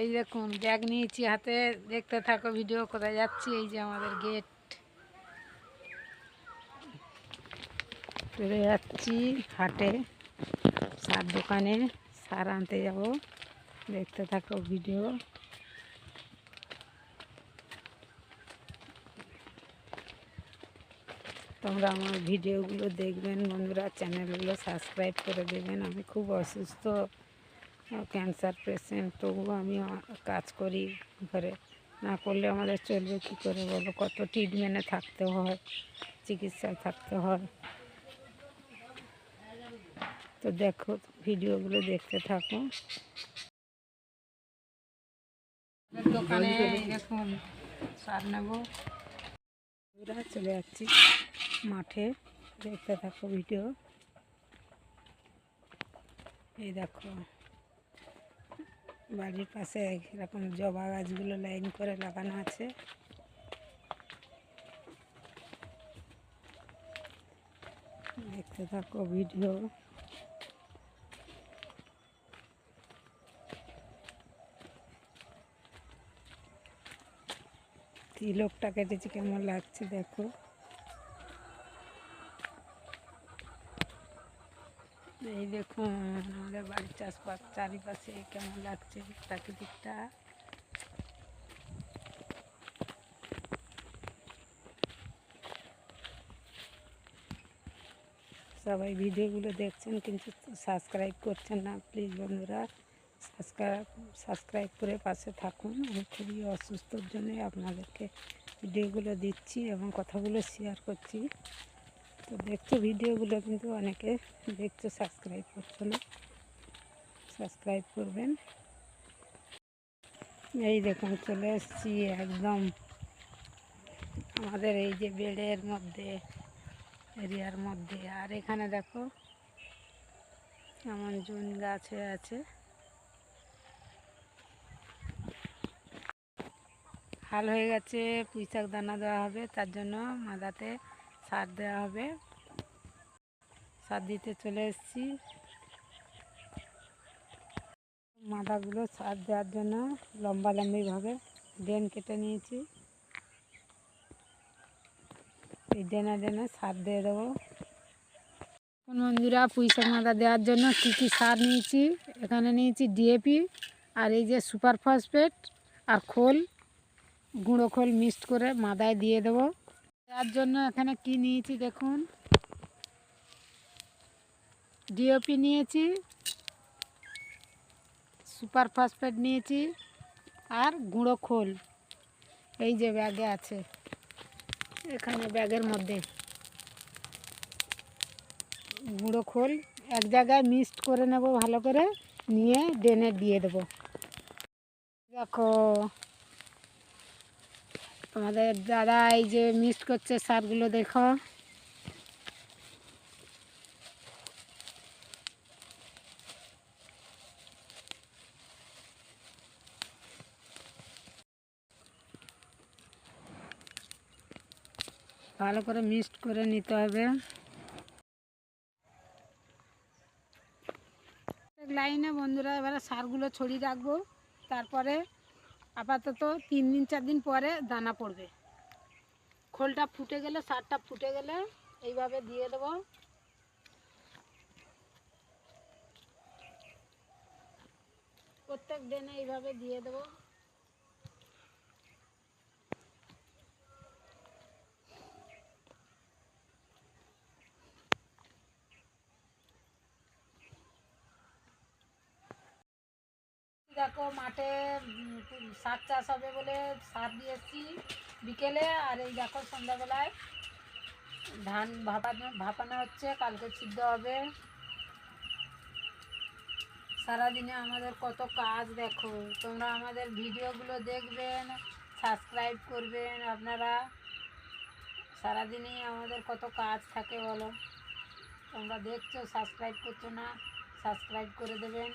এই দেখুন, ব্যাগ নিয়েছি হাতে। দেখতে থাকো ভিডিও, কোথায় যাচ্ছি? এই যে আমাদের গেট। চলে যাচ্ছি হাটে, সার দোকানে। সার আনতে যাব। দেখতে থাকো ভিডিও। তোমরা আমার ভিডিওগুলো দেখবেন, বন্ধুরা, চ্যানেলগুলো সাবস্ক্রাইব করে দেবেন। আমি খুব অসুস্থ। ক্যান্সার পেশেন্ট তবুও আমি কাজ করি ঘরে। না করলে আমাদের চলবে কী করে বলো? কত ট্রিটমেন্টে থাকতে হয় চিকিৎসায় থাকতে হয়। তো দেখো ভিডিওগুলো দেখতে থাকো। দোকানে দেখুন সার নেব। বন্ধুরা চলে যাচ্ছি মাঠে। দেখতে থাকো ভিডিও। এই দেখো। বাড়ির পাশে এরকম জবা গাছগুলো লাইন করে লাগানো আছে। দেখতে থাকো ভিডিও। তিলকটা কেটেছি, কেমন লাগছে দেখো। এই দেখুন, আমাদের বাড়ির চাষবাস চারিপাশে কেমন লাগছে প্রাকৃতিকটা। সবাই ভিডিওগুলো দেখছেন কিন্তু সাবস্ক্রাইব করছেন না, প্লিজ বন্ধুরা। সাবস্ক্রাইব সাবস্ক্রাইব করে পাশে থাকুন। আমি খুবই অসুস্থর জন্যই আপনাদেরকে ভিডিওগুলো দিচ্ছি এবং কথাগুলো শেয়ার করছি। তো দেখছ ভিডিওগুলো কিন্তু অনেকে দেখছ সাবস্ক্রাইব করছ না? সাবস্ক্রাইব করবেন। এই দেখুন, চলে এসেছি একদম আমাদের এই যে বেডের মধ্যে, এরিয়ার মধ্যে। আর এখানে দেখো, এমন জুন গাছ হয়ে আছে। হাল হয়ে গেছে পুঁই শাক দানা দেওয়া হবে, তার জন্য মাদাতে সার দেওয়া হবে। সার দিতে চলে এসেছি। মাদাগুলো সার দেওয়ার জন্য লম্বা লম্বিভাবে ড্রেন কেটে নিয়েছি। এই ড্রেনে ড্রেনে সার দিয়ে দেবো। এখন বন্ধুরা পুঁই শাক মাদা দেওয়ার জন্য কী কী সার নিয়েছি? এখানে নিয়েছি ডিএপি আর এই যে সুপার ফসফেট আর খোল, গুঁড়ো খোল মিক্সড করে মাদায় দিয়ে দেবো। তার জন্য এখানে কি নিয়েছি দেখুন? ডিওপি নিয়েছি, সুপার ফসফেট নিয়েছি, আর গুঁড়ো খোল। এই যে ব্যাগে আছে, এখানে ব্যাগের মধ্যে। গুঁড়ো খোল, এক জায়গায় মিক্সড করে নেব ভালো করে, নিয়ে ড্রেনে দিয়ে দেবো। দেখো তোমাদের দাদা এই যে মিক্সড করছে সারগুলো দেখো। ভালো করে মিক্সড করে নিতে হবে। লাইনে বন্ধুরা, এবারে সারগুলো ছড়িয়ে রাখব। তারপরে আপাতত তিন দিন, চার দিন পরে দানা পড়বে। খোলটা ফুটে গেলে, সারটা ফুটে গেলে এইভাবে দিয়ে দেব। প্রত্যেক দিনে এইভাবে দিয়ে দেবো। দেখো, মাঠে সার চাষ হবে বলে সার দিয়েছি বিকেলে। আর এই দেখো সন্ধ্যাবেলায় ধান ভাপানো ভাপানো হচ্ছে, কালকে সিদ্ধ হবে। সারাদিনে আমাদের কত কাজ দেখো। তোমরা আমাদের ভিডিওগুলো দেখবেন, সাবস্ক্রাইব করবেন আপনারা। সারাদিনই আমাদের কত কাজ থাকে বলো। তোমরা দেখছ, সাবস্ক্রাইব করছ না, সাবস্ক্রাইব করে দেবেন।